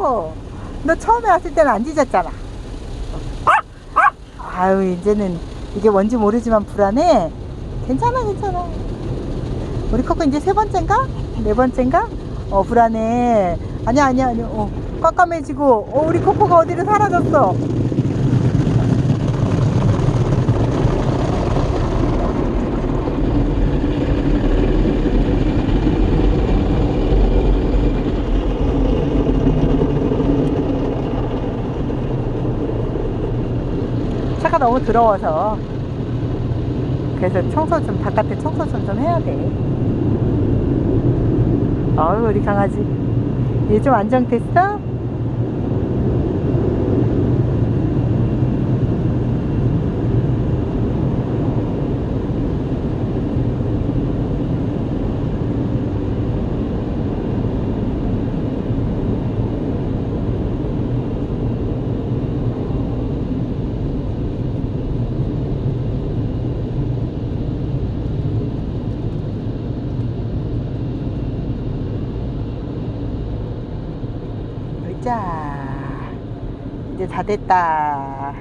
코코 너 처음에 왔을 때는 안 짖었잖아. 아유 이제는 이게 뭔지 모르지만 불안해. 괜찮아 괜찮아. 우리 코코 이제 세 번째인가? 네 번째인가? 어 불안해. 아니야 아니야 아니야. 어 깜깜해지고. 어 우리 코코가 어디로 사라졌어 차가 너무 더러워서 그래서 청소 좀 바깥에 청소 좀 좀 해야 돼. 어우 우리 강아지 얘 좀 안정됐어? 자 이제 다 됐다